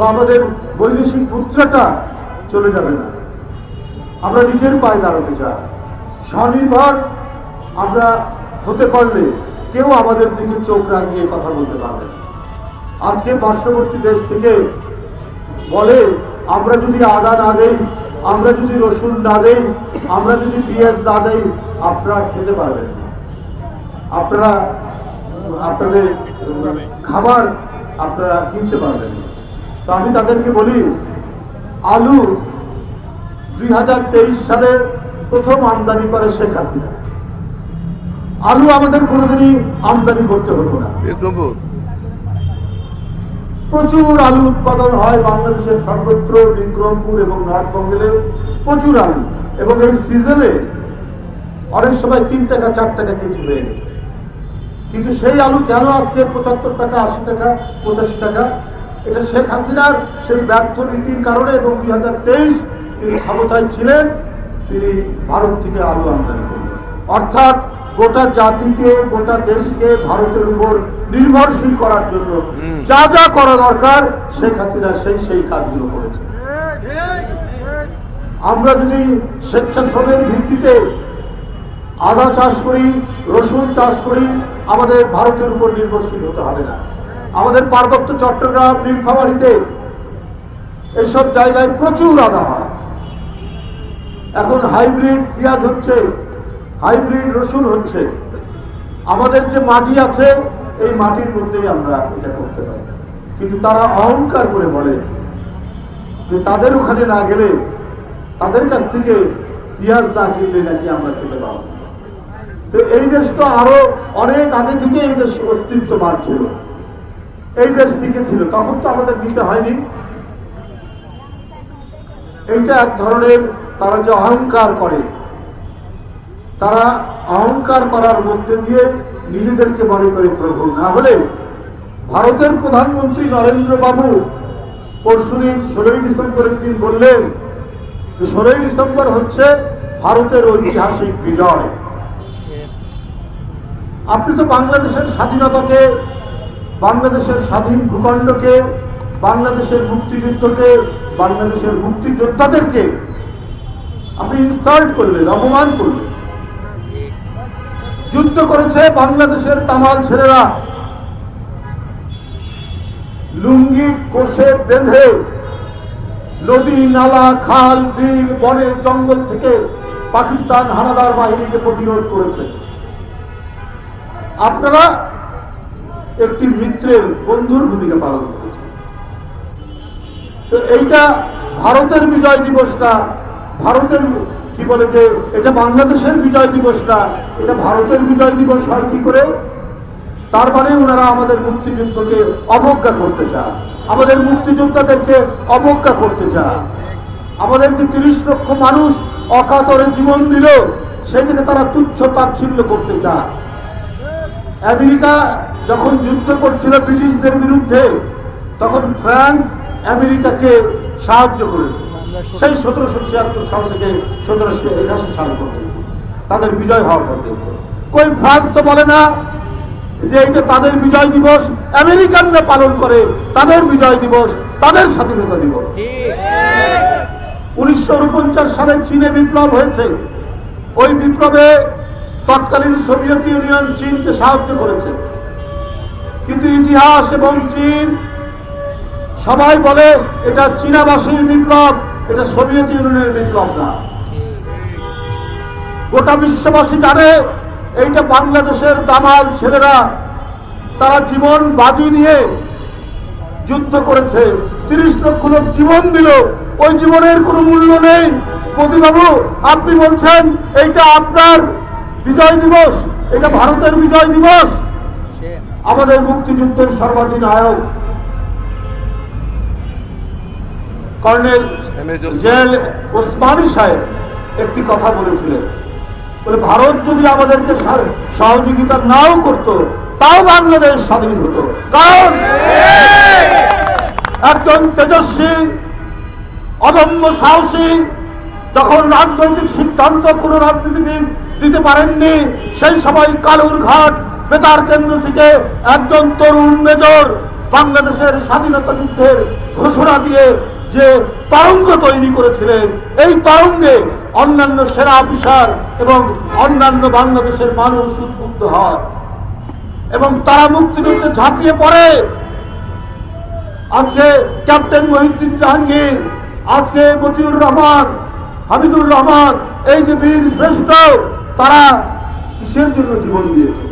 বা আমাদের বৈদেশিক মুদ্রাটা চলে যাবে না। আমরা নিজের পায়ে দাঁড়াতে চাই। স্বনির্ভর আমরা হতে পারলে কেউ আমাদের দিকে চোখ রাঙিয়ে কথা বলতে পারবে। আজকে পার্শ্ববর্তী দেশ থেকে বলে, আমরা যদি আদা না দেই, আমরা যদি রসুন না দেই, আমরা যদি পেঁয়াজ না দেই, আপনারা খেতে পারবেন আপনারা, আপনাদের খাবার আপনারা কিনতে পারবেন না। তো আমি তাদেরকে বলি আলু দুই হাজার তেইশ সালে প্রথম আমদানি করে শেখ হাসিনা। আলু আমাদের কোনোদিনই আমদানি করতে হতো না। প্রচুর আলু উৎপাদন হয় বাংলাদেশের সর্বত্র বিক্রমপুর এবং নর্থ প্রচুর আলু। এবং এই সিজনে অনেক সময় তিন টাকা চার টাকা কেজি হয়ে গেছে। কিন্তু সেই আলু কেন আজকে পঁচাত্তর টাকা আশি টাকা পঁচাশি টাকা এটা শেখ হাসিনার সেই ব্যর্থ নীতির কারণে এবং দুই হাজার তেইশ তিনি ক্ষমতায় ছিলেন তিনি ভারত থেকে আলু আমদানি করলেন। অর্থাৎ গোটা জাতিকে গোটা দেশকে ভারতের উপর নির্ভরশীল করার জন্য যা যা করা দরকার শেখ হাসিনা সেই সেই কাজগুলো করেছে আমরা যদি স্বেচ্ছাশ্রমের ভিত্তিতে আদা চাষ করি রসুন চাষ করি আমাদের ভারতের উপর নির্ভরশীল হতে হবে না। আমাদের পার্বত্য চট্টগ্রাম, নীলফামারীতে এসব জায়গায় প্রচুর আদা হয় এখন হাইব্রিড পেঁয়াজ হচ্ছে, হাইব্রিড রসুন হচ্ছে। আমাদের যে মাটি আছে, এই মাটির মধ্যেই আমরা এটা করতে পারি। কিন্তু তারা অহংকার করে বলে যে তাদের ওখানে না গেলে তাদের কাছ থেকে পেঁয়াজ না কিনলে নাকি আমরা খেতে পারব না। তো এই দেশ তো আরও অনেক আগে থেকে এই দেশ অস্তিত্ব ছিল। এই দেশ টিকে ছিল, তখন তো আমাদের নিতে হয়নি। এইটা এক ধরনের তারা যে অহংকার করে, তারা অহংকার করার মধ্যে দিয়ে নিজেদেরকে মনে করে প্রভু। না হলে ভারতের প্রধানমন্ত্রী নরেন্দ্র বাবু পরশুদিন ষোলোই ডিসেম্বরের দিন বললেন যে ষোলোই ডিসেম্বর হচ্ছে ভারতের ঐতিহাসিক বিজয়। আপনি তো বাংলাদেশের স্বাধীনতাকে বাংলাদেশের স্বাধীন ভূখণ্ডকে, বাংলাদেশের মুক্তিযুদ্ধকে, বাংলাদেশের মুক্তিযোদ্ধাদেরকে আপনি ইনসাল্ট করলেন, অপমান করলেন। যুদ্ধ করেছে বাংলাদেশের তামাল ছেলেরা। লুঙ্গি কোষে বেঁধে নদী, নালা, খাল, বিল, বনে, জঙ্গল থেকে পাকিস্তান হানাদার বাহিনীকে প্রতিরোধ করেছে। আপনারা একটি মিত্রের বন্ধুর ভূমিকা পালন করেছেন তো এইটা ভারতের বিজয় দিবস না, ভারতের কি বলে যে এটা বাংলাদেশের বিজয় দিবস না, এটা ভারতের বিজয় দিবস হয় কি করে? তার মানে ওনারা আমাদের মুক্তিযুদ্ধকে অবজ্ঞা করতে চান। আমাদের মুক্তিযোদ্ধাদেরকে অবজ্ঞা করতে চান। আমাদের যে তিরিশ লক্ষ মানুষ অকাতরে জীবন দিল, সেটাকে তারা তুচ্ছ তাচ্ছিল্য করতে চান। আমেরিকা যখন যুদ্ধ করছিল ব্রিটিশদের বিরুদ্ধে, তখন ফ্রান্স আমেরিকাকে সাহায্য করেছে। সেই সতেরোশো ছিয়াত্তর সাল থেকে সতেরোশো একাশি সাল পর্যন্ত। তাদের বিজয় হওয়া পর্যন্ত কই ফ্রান্স তো বলে না যে এটা তাদের বিজয় দিবস, আমেরিকানরা পালন করে তাদের বিজয় দিবস, তাদের স্বাধীনতা দিবস। উনিশশো সালে চীনে বিপ্লব হয়েছে। ওই বিপ্লবে তৎকালীন সোভিয়েত ইউনিয়ন চীনকে সাহায্য করেছে। কিন্তু ইতিহাস এবং চীন, সবাই বলে এটা চীনাবাসীর বিপ্লব, এটা সোভিয়েত ইউনিয়নের বিপ্লব না। গোটা বিশ্ববাসী জানে এইটা বাংলাদেশের দামাল ছেলেরা, তারা জীবন বাজি নিয়ে যুদ্ধ করেছে। তিরিশ লক্ষ লোক জীবন দিল, ওই জীবনের কোনো মূল্য নেই। মোদীবাবু, আপনি বলছেন, এইটা আপনার বিজয় দিবস, এটা ভারতের বিজয় দিবস। আমাদের মুক্তিযুদ্ধের সর্বাধিনায়ক কর্নেল জেল ওসমানী সাহেব একটি কথা বলেছিলেন। বলে ভারত যদি আমাদেরকে সহযোগিতা নাও করত তাও বাংলাদেশ স্বাধীন হতো। কারণ একজন তেজস্বী অদম্য সাহসী যখন রাজনৈতিক সিদ্ধান্ত কোনো রাজনীতিবিদ দিতে পারেননি সেই সময় কালুর ঘাট বেতার কেন্দ্র থেকে একজন তরুণ মেজর বাংলাদেশের স্বাধীনতা যুদ্ধের ঘোষণা দিয়ে যে তরঙ্গ তৈরি করেছিলেন, এই তরঙ্গে অন্যান্য সেনা অফিসার এবং অন্যান্য বাংলাদেশের মানুষ উদ্বুদ্ধ হয় এবং তারা মুক্তিযুদ্ধে ঝাঁপিয়ে পড়ে। আজকে ক্যাপ্টেন মহিউদ্দিন জাহাঙ্গীর, আজকে মতিউর রহমান, হামিদুর রহমান, এই যে বীর শ্রেষ্ঠ, তারা কিসের জন্য জীবন দিয়েছে?